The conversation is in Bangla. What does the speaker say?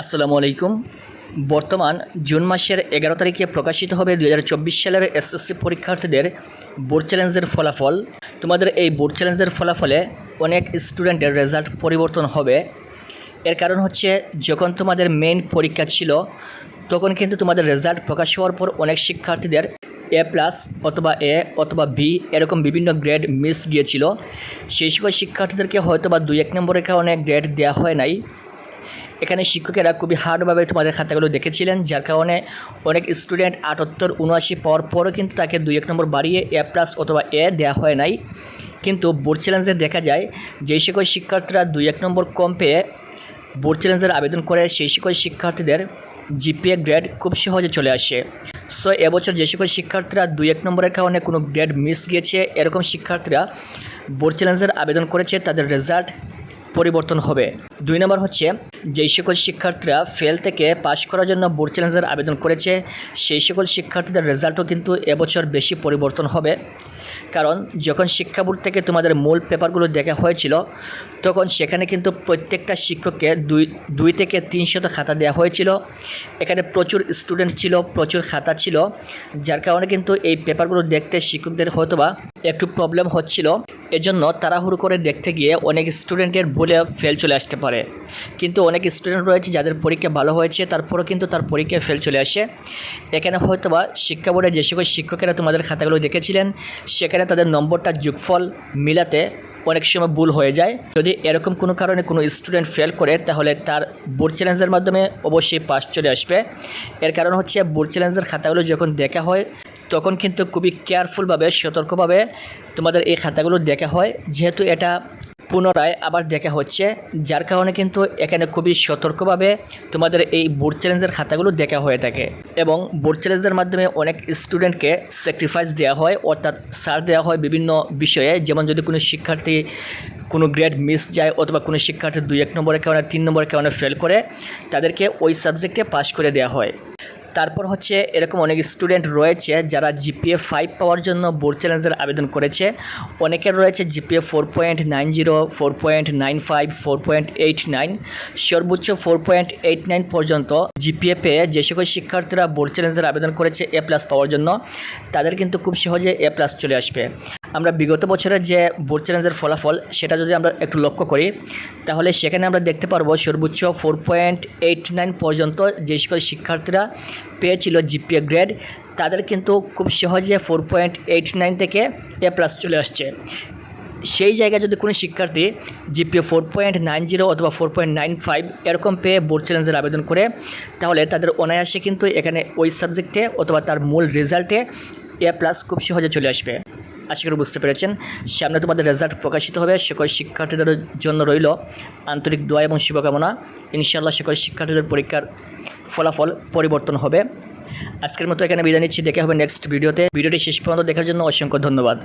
আসসালামু আলাইকুম। বর্তমান জুন মাসের এগারো তারিখে প্রকাশিত হবে দু হাজার চব্বিশ সালের এসএসসি পরীক্ষার্থীদের বোর্ড চ্যালেঞ্জের ফলাফল। তোমাদের এই বোর্ড চ্যালেঞ্জের ফলাফলে অনেক স্টুডেন্টের রেজাল্ট পরিবর্তন হবে। এর কারণ হচ্ছে, যখন তোমাদের মেইন পরীক্ষা ছিল, তখন কিন্তু তোমাদের রেজাল্ট প্রকাশ হওয়ার পর অনেক শিক্ষার্থীদের এ প্লাস অথবা এ অথবা বি এরকম বিভিন্ন গ্রেড মিস গিয়েছিল। সেই সকল শিক্ষার্থীদেরকে হয়তো বা দুই এক নম্বরের কারণে গ্রেড দেওয়া হয় নাই। এখানে শিক্ষকেরা খুবই হার্ডভাবে তোমাদের খাতাগুলো দেখেছিলেন, যার কারণে অনেক স্টুডেন্ট আটাত্তর উনআশি পাওয়ার পরও কিন্তু তাকে দুই এক নম্বর বাড়িয়ে এ প্লাস অথবা এ দেওয়া হয় নাই। কিন্তু বোর্ড চ্যালেঞ্জে দেখা যায় যেই সকল শিক্ষার্থীরা দুই এক নম্বর কম পেয়ে বোর্ড চ্যালেঞ্জের আবেদন করে, সেই সকল শিক্ষার্থীদের জিপিএ গ্রেড খুব সহজে চলে আসে। সো এবছর যে সকল শিক্ষার্থীরা দুই এক নম্বরের কারণে কোনো গ্রেড মিস গিয়েছে, এরকম শিক্ষার্থীরা বোর্ড চ্যালেঞ্জের আবেদন করেছে, তাদের রেজাল্ট পরিবর্তন হবে। দুই নম্বর হচ্ছে, যেই সকল শিক্ষার্থীরা ফেল থেকে পাশ করার জন্য বোর্ড চ্যালেঞ্জের আবেদন করেছে, সেই সকল শিক্ষার্থীদের রেজাল্টও কিন্তু এবছর বেশি পরিবর্তন হবে। কারণ যখন শিক্ষা বোর্ড থেকে তোমাদের মূল পেপারগুলো দেখা হয়েছিল, তখন সেখানে কিন্তু প্রত্যেকটা শিক্ষককে দুই দুই থেকে তিনশত খাতা দেওয়া হয়েছিল। এখানে প্রচুর স্টুডেন্ট ছিল, প্রচুর খাতা ছিল, যার কারণে কিন্তু এই পেপারগুলো দেখতে শিক্ষকদের হয়তোবা একটু প্রবলেম হচ্ছিল। এজন্য তাড়াহুড়ো করে দেখতে গিয়ে অনেক স্টুডেন্টের ভুলে ফেল চলে আসতে পারে। কিন্তু অনেক স্টুডেন্ট রয়েছে যাদের পরীক্ষা ভালো হয়েছে, তারপরেও কিন্তু তার পরীক্ষায় ফেল চলে আসে। এখানে হয়তোবা শিক্ষা বোর্ডে যে সকল শিক্ষকেরা তোমাদের খাতাগুলো দেখেছিলেন সেখানে তাদের নম্বরটা যোগফল মিলাতে অনেক সময় ভুল হয়ে যায়। যদি এরকম কোনো কারণে কোনো স্টুডেন্ট ফেল করে, তাহলে তার বোর্ড চ্যালেঞ্জের মাধ্যমে অবশ্যই পাস চলে আসবে। এর কারণ হচ্ছে বোর্ড চ্যালেঞ্জের খাতাগুলো যখন দেখা হয়, তখন কিন্তু খুবই কেয়ারফুলভাবে সতর্কভাবে তোমাদের এই খাতাগুলো দেখা হয়। যেহেতু এটা পুনরায় আবার দেখা হচ্ছে, যার কারণে কিন্তু এখানে খুবই সতর্কভাবে তোমাদের এই বোর্ড চ্যালেঞ্জের খাতাগুলো দেখা হয়ে থাকে এবং বোর্ড চ্যালেঞ্জের মাধ্যমে অনেক স্টুডেন্টকে স্যাক্রিফাইস দেওয়া হয়, অর্থাৎ সার দেওয়া হয় বিভিন্ন বিষয়ে। যেমন যদি কোনো শিক্ষার্থী কোনো গ্রেড মিস যায় অথবা কোনো শিক্ষার্থী দুই এক নম্বরের কারণে, তিন নম্বরের কারণে ফেল করে, তাদেরকে ওই সাবজেক্টে পাস করে দেওয়া হয়। তারপর হচ্ছে এরকম অনেক স্টুডেন্ট রয়েছে যারা জিপিএ ফাইভ পাওয়ার জন্য বোর্ড চ্যালেঞ্জের আবেদন করেছে। অনেকের রয়েছে GPA four point nine zero four point nine five four point eight nine সর্বোচ্চ ফোর পয়েন্ট এইট নাইন পর্যন্ত জিপিএ পেয়ে যে সকল শিক্ষার্থীরা বোর্ড চ্যালেঞ্জের আবেদন করেছে এ প্লাস পাওয়ার জন্য, তাদের কিন্তু খুব সহজে এ প্লাস চলে আসবে। আমরা বিগত বছরের যে বোর্ড চ্যালেঞ্জের ফলাফল, সেটা যদি আমরা একটু লক্ষ্য করি, তাহলে সেখানে আমরা দেখতে পারব সর্বোচ্চ ফোর পয়েন্ট এইট নাইন পর্যন্ত যে সকল শিক্ষার্থীরা পেয়েছিল জিপিএ গ্রেড, তাদের কিন্তু খুব সহজে ফোর পয়েন্ট এইট নাইন থেকে এ প্লাস চলে আসছে। সেই জায়গায় যদি কোনো শিক্ষার্থী GPA four point nine zero অথবা ফোর পয়েন্ট নাইন ফাইভ এরকম পেয়ে বোর্ড চ্যালেঞ্জের আবেদন করে, তাহলে তাদের অনায়াসে কিন্তু এখানে ওই সাবজেক্টে অথবা তার মূল রেজাল্টে এ প্লাস খুব সহজে চলে আসবে। আশা করি বুঝতে পেরেছেন। সামনে তোমাদের রেজাল্ট প্রকাশিত হবে। সকল শিক্ষার্থীদের জন্য রইল আন্তরিক দোয়া এবং শুভকামনা। ইনশাআল্লাহ সকল শিক্ষার্থীদের পরীক্ষার ফলাফল পরিবর্তন হবে। আজকের মতো এখানে বিদায় নিচ্ছি। দেখে হবে নেক্সট ভিডিওতে ভিডিওটি শেষ পর্যন্ত দেখার জন্য অসংখ্য ধন্যবাদ।